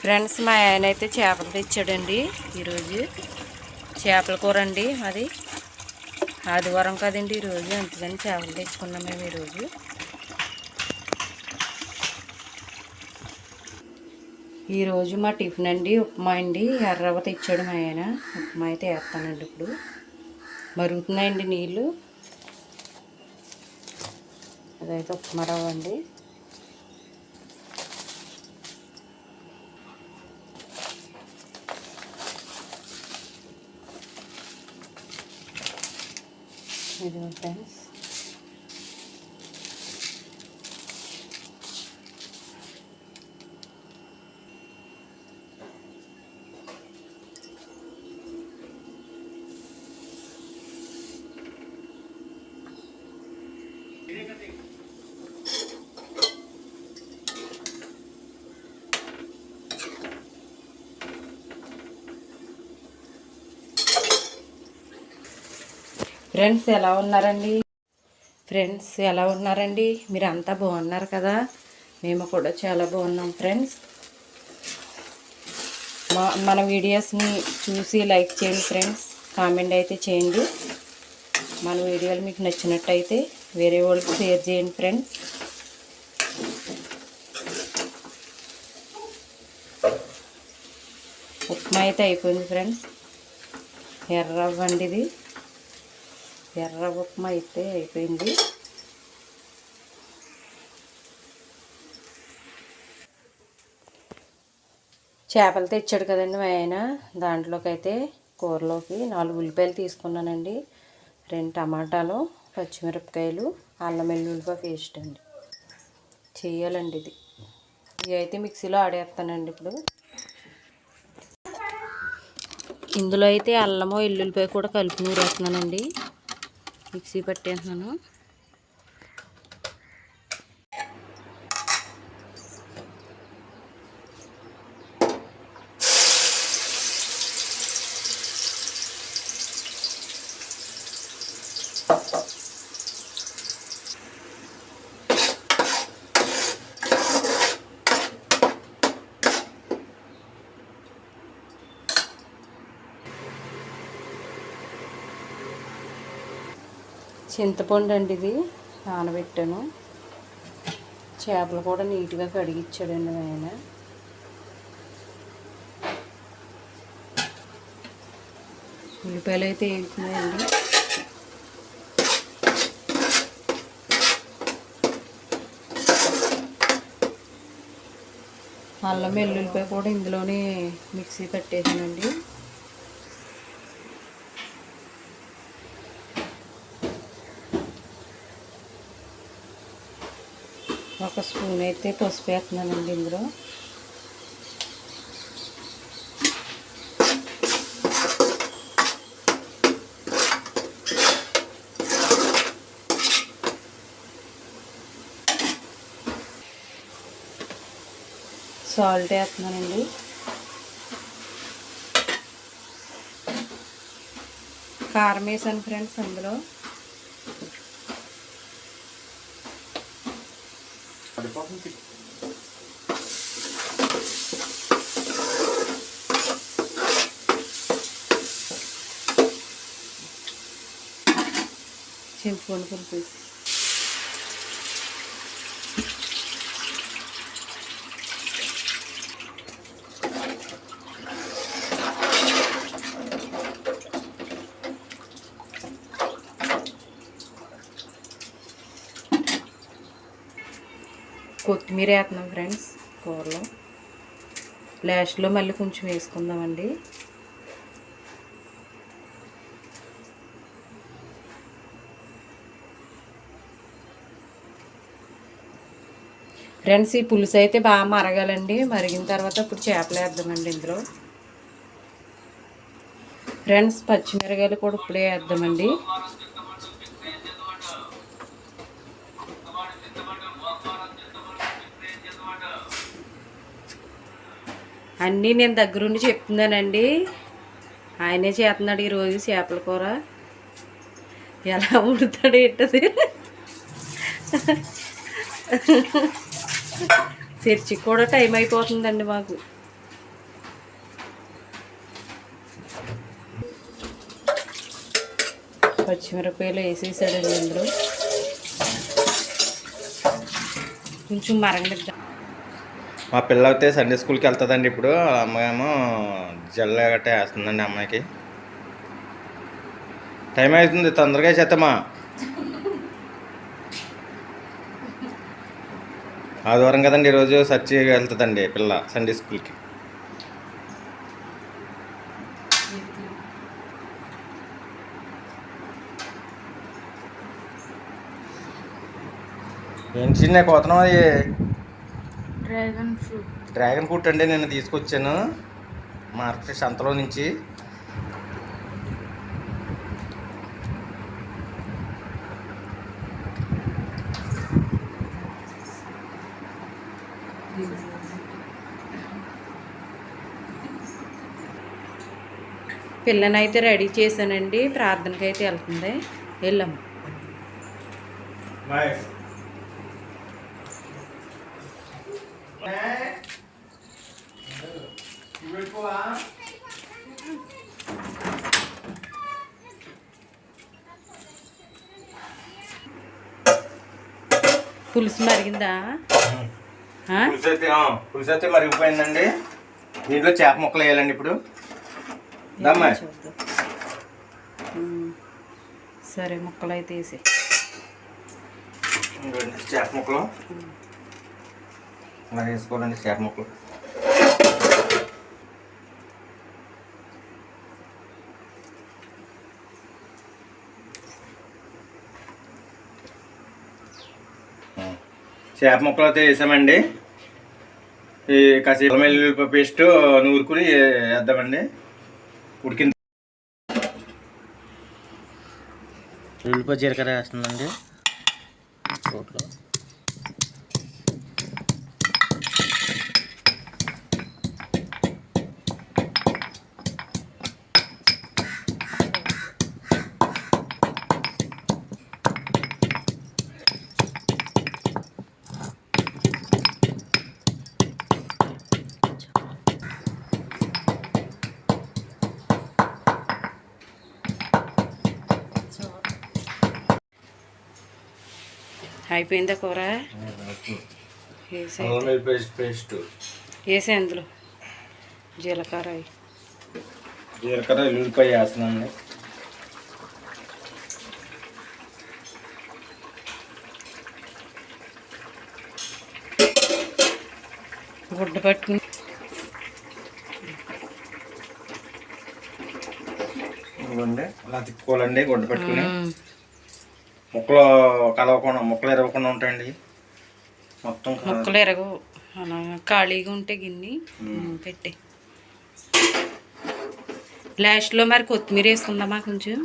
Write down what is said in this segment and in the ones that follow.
Friends మా ఆయన అయితే చేపలు తెచ్చాడండి ఈరోజు. చేపల కూర అండి అది. ఆదివారం కదండి ఈరోజు అందుకని చేపలు తెచ్చుకున్నాం మేము ఈరోజు. ఈరోజు మా టిఫిన్ అండి ఉప్మా అండి ఎర్రవ్వ తెచ్చాడు మా ఆయన. ఉప్మా అయితే వేస్తానండి ఇప్పుడు. మరుగుతున్నాయండి నీళ్ళు. ఇదైతే ఉప్మా రవ్వ అండి. ఇది ఫ్రెండ్స్. ఫ్రెండ్స్ ఎలా ఉన్నారండి? ఫ్రెండ్స్ ఎలా ఉన్నారండి? మీరు అంతా బాగున్నారు కదా? మేము కూడా చాలా బాగున్నాం ఫ్రెండ్స్ మా మన వీడియోస్ని చూసి లైక్ చేయండి ఫ్రెండ్స్ కామెంట్ అయితే చేయండి. మన వీడియోలు మీకు నచ్చినట్టయితే వేరే వాళ్ళకి షేర్ చేయండి ఫ్రెండ్స్ ఉప్మా అయితే అయిపోయింది ఫ్రెండ్స్ ఎర్ర అండి ఇది ఎర్ర ఉప్మా అయితే అయిపోయింది. చేపలు తెచ్చాడు కదండి మా ఆయన. దాంట్లోకి అయితే కూరలోకి నాలుగు ఉల్లిపాయలు తీసుకున్నానండి. రెండు టమాటాలు పచ్చిమిరపకాయలు అల్లం వెల్లుల్లిపాయ పేస్ట్ అండి. చేయాలండి ఇది. ఇవి అయితే మిక్సీలో ఆడేస్తానండి ఇప్పుడు. ఇందులో అయితే అల్లము వెల్లుల్లిపాయ కూడా కలిపి నూరేస్తున్నానండి. మిక్సీ పట్టేస్తున్నాను. చింతపండు అండి ఇది. నానబెట్టాను. చేపలు కూడా నీట్గా కడిగిచ్చాడండి ఆయన. ఉల్లిపాయలు అయితే వేగుతున్నాయండి. అల్లం వెల్లుల్లిపాయ కూడా ఇందులోనే మిక్సీ పెట్టేసానండి. ఒక స్పూన్ అయితే పసుపు వేస్తున్నానండి ఇందులో. సాల్ట్ వేస్తున్నానండి. కారం వేసాను ఫ్రెండ్స్ అందులో. చింతపండు పులుపు వేసి. కొత్తిమీర వేస్తున్నాం ఫ్రెండ్స్ కూరలో. లాస్ట్లో మళ్ళీ కొంచెం వేసుకుందామండి. ఫ్రెండ్స్ ఈ పులుసు అయితే బాగా మరగాలండి. మరిగిన తర్వాత ఇప్పుడు చేపలు వేద్దామండి ఇందులో. ఫ్రెండ్స్ పచ్చిమిరకాయలు కూడా ఇప్పుడే వేద్దామండి. అన్నీ నేను దగ్గరుండి చెప్తున్నానండి. ఆయనే చేస్తున్నాడు ఈరోజు చేపల కూర. ఎలా ఉడతాడు ఏంటది చర్చి కూడా టైం అయిపోతుందండి మాకు. పచ్చిమిరపకాయలు వేసేసాడండి ఇందులో కొంచెం మరగలిద్దాం మా పిల్ల అయితే సండే స్కూల్కి వెళ్తుందండి ఇప్పుడు. వాళ్ళ అమ్మాయేమో జల్ల గట్ట వేస్తుందండి అమ్మాయికి. టైం అవుతుంది తొందరగా చేస్తామా ఆదివారం కదండి ఈరోజు సర్చి వెళ్తుందండి పిల్ల సండే స్కూల్కి ఏంటి చిన్న కోతనం అది? Dragon fruit. డ్రాగన్ ఫ్రూట్ అండి నేను తీసుకొచ్చాను. మార్కెట్ సంతలో నుంచి. పిల్లనైతే రెడీ చేశానండి. ప్రార్థనకి అయితే వెళ్తుంది. వెళ్ళాము. పులుసు మరిగిందా? పులుసు అయితే పులుసు అయితే మరిగిపోయిందండి. దీంట్లో చేప ముక్కలు వేయాలండి ఇప్పుడు. సరే ముక్కలు అయితే వేసి చేప ముక్కలు. ఇలా వేసుకోవాలండి చేప ముక్కలు. చేప ముక్కలు అయితే వేసామండి. ఈ కాసేపు వెల్లుల్లి పేస్ట్ నూరుకుని వేద్దామండి. ఉడికిన ఉల్లిపాయ జీలకర్ర వేస్తుందండి రోట్లో అయిపోయిందా కూర? పేస్ట్ వేసే అందులో. జీలకర్ర. జీలకర్ర ఉల్లిపాయ వేస్తున్నానండి గుడ్డ పట్టుకుని అలా తిప్పుకోవాలండి గుడ్డ పెట్టుకుని. ముక్కలు కలవకుండా ముక్కలు ఎరవకుండా ఉంటాయండి. మొత్తం ముక్కలు ఎరగవు. అలా ఖాళీగా ఉంటే గిన్నె పెట్టే. లాస్ట్లో మరి కొత్తిమీర వేసుకుందామా కొంచెం.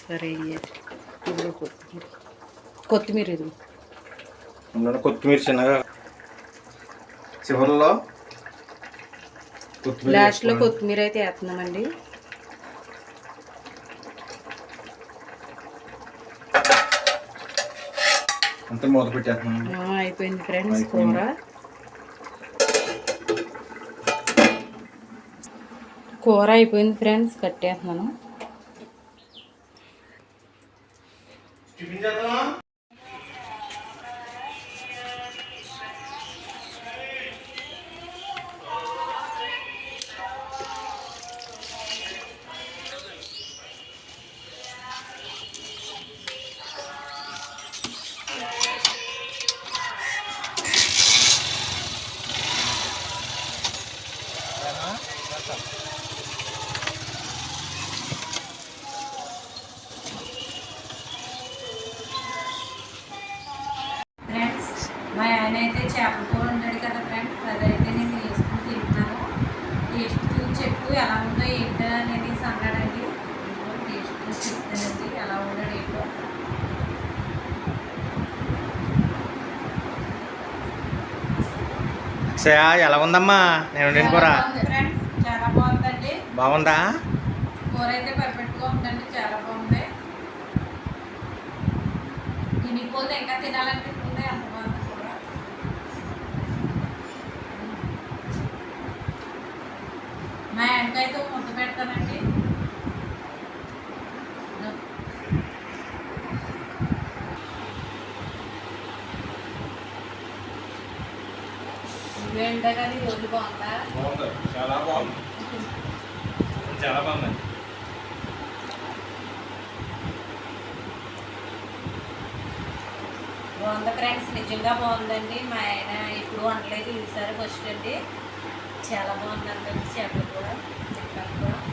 సరే కొత్తిమీర. కొత్తిమీర ఇది కొత్తిమీర చిన్నగా చివరిలో లాస్ట్లో. కొత్తిమీర అయితే వేస్తున్నామండి. అంతా మూత పెట్టేస్తున్నాం. అయిపోయింది ఫ్రెండ్స్. కూర. కూర అయిపోయింది ఫ్రెండ్స్ కట్టేస్తున్నాను. నమస్తే ఎలా ఉందమ్మా? నేను వండిన బాగుందా కూర అయితే పర్ఫెక్ట్గా ఉందండి చాలా బాగుంది. అంత బాగుంది మా కానీ బాగుందా? బాగుంది. చాలా బాగుంది. చాలా బాగుంది. ఫ్రెండ్స్? నిజంగా బాగుందండి. మా ఆయన ఇప్పుడు వండలేదు ఈసారి ఫస్ట్ అండి. చాలా బాగుంది అండి చేపలు కూడా కూడా.